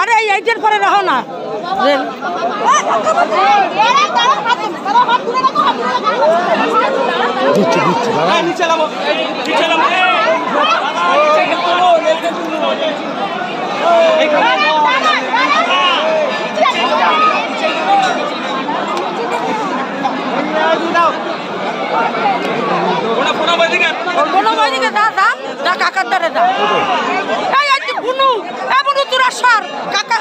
আরে এই এইটের পরে রাখো না হ্যাঁ নিচে নামো নিচে কিন্তু নিচে কিন্তু এইখানে দেওয়া হবে না। ওটা প্রণব এদিকে কোনো মাইদিকে দা দা দা কাকার দ্বারে দা এই এই বুনু এ বুনু তোরা সর কাকা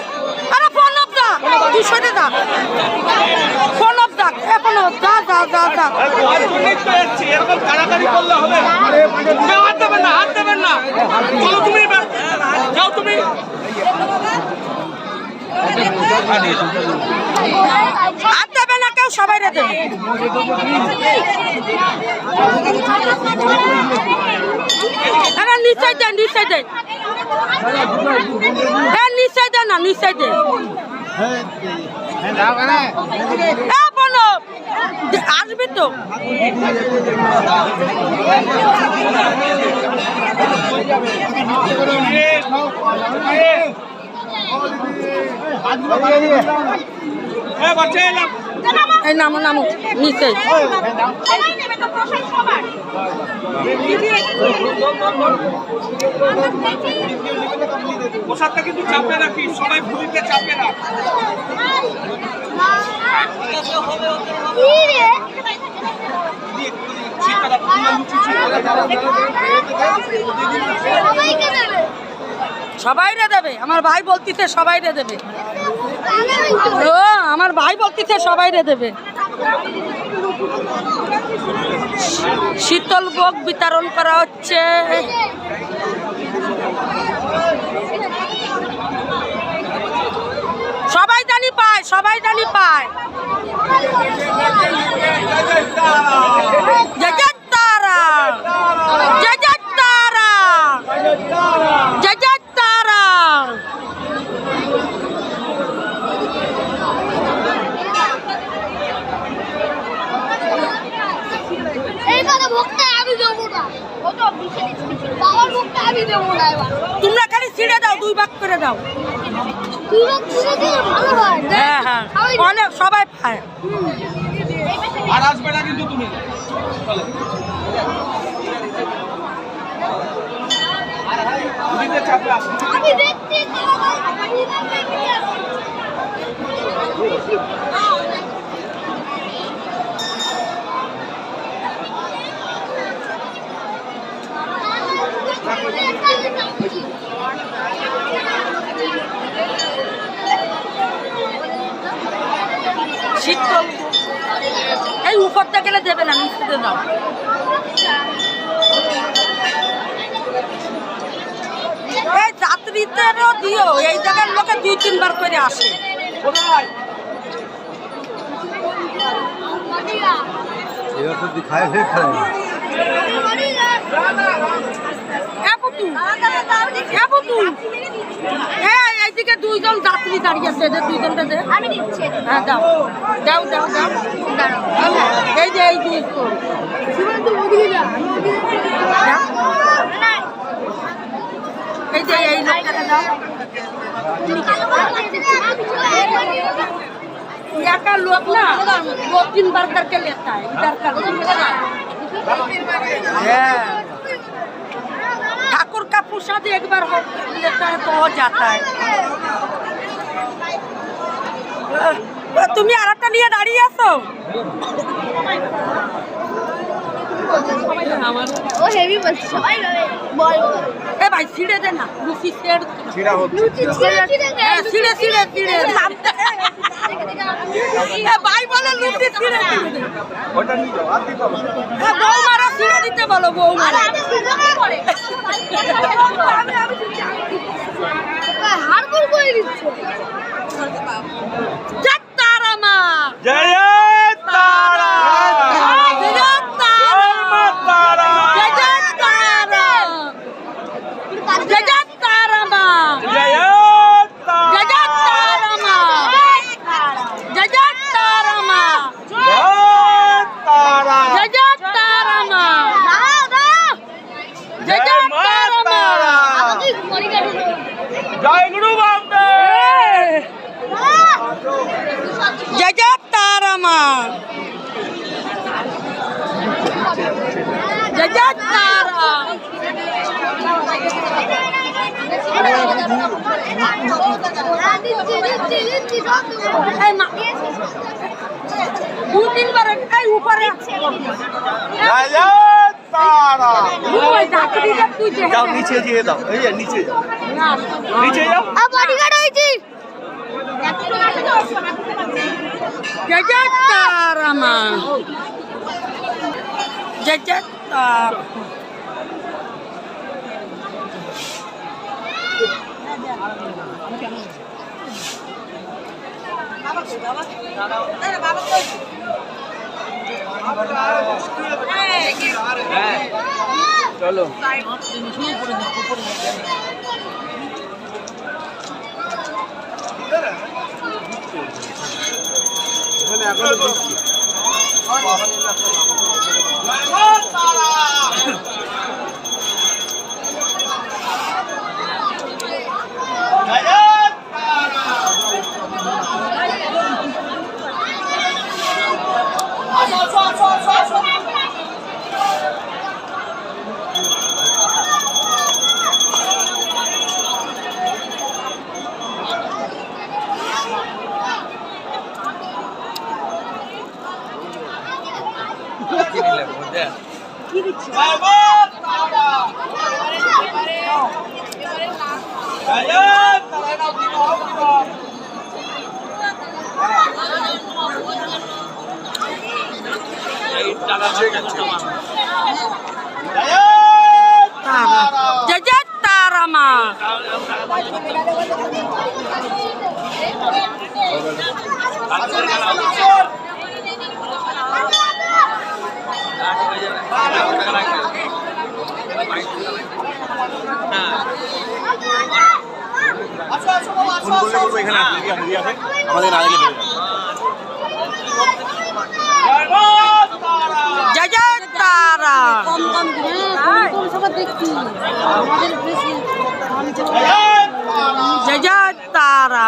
আরে প্রণব দা তুই সরে দা প্রণব দা এ প্রণব দা দা দা দা আর এরকম তাড়াতাড়ি করলে হবে হাত দেবেন না হাত দেবেন না চলো তুমি যাও তুমি হাত দেবে না কেউ সবাই রে দেবে। আরে নিচে দে নিচে দে। এ, নিচে দে না, নিচে দে। আসবি তো। হ্যাঁ বাচ্চা এই নামো নামো নিচে। পোশাকটা কিন্তু চাপে রাখি সবাই ভুলিতে চাপে রে দেবে আমার ভাই বলতিছে সবাই রে দেবে। আমার ভাই বলতিছে সবাই রে দেবে। শীতল ভোগ বিতরণ করা হচ্ছে। সবাই জানি পায়, সবাই জানি পায়। তারা তারা এইবারে ভোগটা আমি দেবো না ও তো বাবার ভোগটা আমি দেবো না এবার তোমরা খালি ছিঁড়ে দাও দুই ভাগ করে দাও। হয় হ্যাঁ অনেক সবাই পায় আর আসবে না কিন্তু তুমি। আমি দেখছি শীতল এই উপরটা গেলে দেবে না নিচে দাও এই যাত্রীদেরও দিও এই জায়গার লোকে দুই তিনবার করে আসে। এবার তো দিখায় খায় এ এ এদিকে দুইজন যাত্রী দাঁড়িয়ে আছে এদের দুইজনটা যে। আমি দিচ্ছি হ্যাঁ দাও। দাও দাও দাও। এই যে এই যে এই যে। এই লোকটাকে লোক না দু তিন বার করকে লেতা হ্যাঁ। इधर कर ठाकुर का प्रसाद एक बार हो लेता है तो हो जाता है ও, তুমি আর একটা নিয়ে দাঁড়িয়ে আছো ও হেভি বলছে সবাই বল এ ভাই ছিঁড়ে দে না লুচি ছেড় লুচি ছিঁড়ে ছিঁড়ে দে হ্যাঁ, ছিঁড়ে ছিঁড়ে ছিঁড়ে এ ভাই বলে লুচি ছিঁড়ে ছিঁড়ে দে ওটা নিয়ে যাও আর দিতে ছিঁড়ে দিতে বলো বউ হাড়গুড় করে দিচ্ছে? তারা মা জয় তারা জয় তারা মা তারা জয় জয় তারা জয় জয় তারা মা জয় জয় জয় তারা মা জয় জয় তারা মা জয় তারা জয় জয় তারা মা জয় জয় তারা হ্যাঁ, দিচ্ছি, দিচ্ছি, দিচ্ছি, সব দেবো। এই মা দু তিনবার এই উপরে ওই ডাকি দিলে তুই দেখে যাও নে। নিচে দিয়ে এই যে ちょっと待ったら নিচে যাও না, নিচে যাও আর বডিগার্ড হয়েছি জয় জয় তারা মা জয় জয় তারা। চলো জয় জয় তারা আমাদের না গেলে জয় জয় তারা কম কম কম সবার দেখছি আমাদের বেশি জয় জয় তারা।